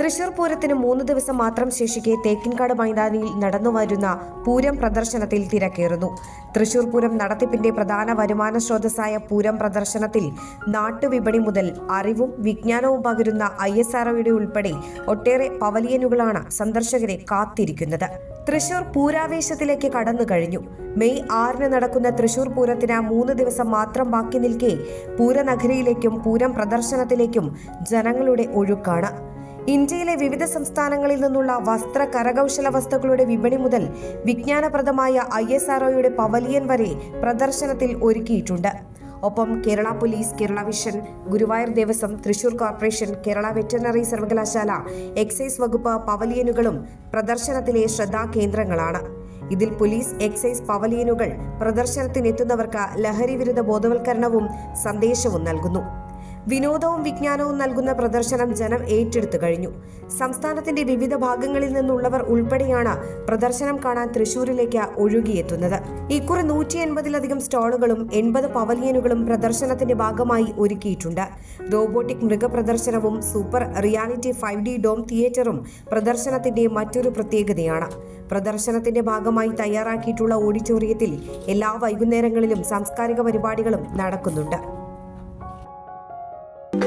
തൃശൂർ പൂരത്തിന് മൂന്ന് ദിവസം മാത്രം ശേഷിക്കെ തേക്കിൻകാട് മൈതാനിയിൽ നടന്നുവരുന്ന പൂരം പ്രദർശനത്തിൽ തിരക്കേറുന്നു. തൃശൂർ പൂരം നടത്തിപ്പിന്റെ പ്രധാന വരുമാന സ്രോതസ്സായ പൂരം പ്രദർശനത്തിൽ നാട്ടുവിപണി മുതൽ അറിവും വിജ്ഞാനവും പകരുന്ന ഐ എസ് ഉൾപ്പെടെ ഒട്ടേറെ പവലിയനുകളാണ് സന്ദർശകരെ കാത്തിരിക്കുന്നത്. തൃശൂർ പൂരാവേശത്തിലേക്ക് കടന്നു കഴിഞ്ഞു. മെയ് ആറിന് നടക്കുന്ന തൃശൂർ പൂരത്തിന് മൂന്ന് ദിവസം മാത്രം ബാക്കി നിൽക്കെ പൂരനഗരിയിലേക്കും പൂരം പ്രദർശനത്തിലേക്കും ജനങ്ങളുടെ ഒഴുക്കാണ്. ഇന്ത്യയിലെ വിവിധ സംസ്ഥാനങ്ങളിൽ നിന്നുള്ള വസ്ത്ര കരകൗശല വസ്തുക്കളുടെ വിപണി മുതൽ വിജ്ഞാനപ്രദമായ ഐ എസ് ആർഒയുടെ പവലിയൻ വരെ പ്രദർശനത്തിൽ ഒരുക്കിയിട്ടുണ്ട്. ഒപ്പം Kerala police Kerala vision Guruvayur Devaswom Thrissur corporation Kerala veterinary സർവകലാശാല എക്സൈസ് വകുപ്പ് പവലിയനുകളും പ്രദർശനത്തിലെ ശ്രദ്ധാകേന്ദ്രങ്ങളാണ്. ഇതിൽ പോലീസ് എക്സൈസ് പവലിയനുകൾ പ്രദർശനത്തിനെത്തുന്നവർക്ക് ലഹരി വിരുദ്ധ ബോധവൽക്കരണവും സന്ദേശവും നൽകുന്നു. വിനോദവും വിജ്ഞാനവും നൽകുന്ന പ്രദർശനം ജനം ഏറ്റെടുത്തു കഴിഞ്ഞു. സംസ്ഥാനത്തിന്റെ വിവിധ ഭാഗങ്ങളിൽ നിന്നുള്ളവർ ഉൾപ്പെടെയാണ് പ്രദർശനം കാണാൻ തൃശൂരിലേക്ക് ഒഴുകിയെത്തുന്നത്. ഇക്കുറി നൂറ്റി എൺപതിലധികം സ്റ്റാളുകളും എൺപത് പവലിയനുകളും പ്രദർശനത്തിന്റെ ഭാഗമായി ഒരുക്കിയിട്ടുണ്ട്. Robotic മൃഗപ്രദർശനവും super reality five D dome തിയേറ്ററും പ്രദർശനത്തിന്റെ മറ്റൊരു പ്രത്യേകതയാണ്. പ്രദർശനത്തിന്റെ ഭാഗമായി തയ്യാറാക്കിയിട്ടുള്ള ഓഡിറ്റോറിയത്തിൽ എല്ലാ വൈകുന്നേരങ്ങളിലും സാംസ്കാരിക പരിപാടികളും നടക്കുന്നുണ്ട്.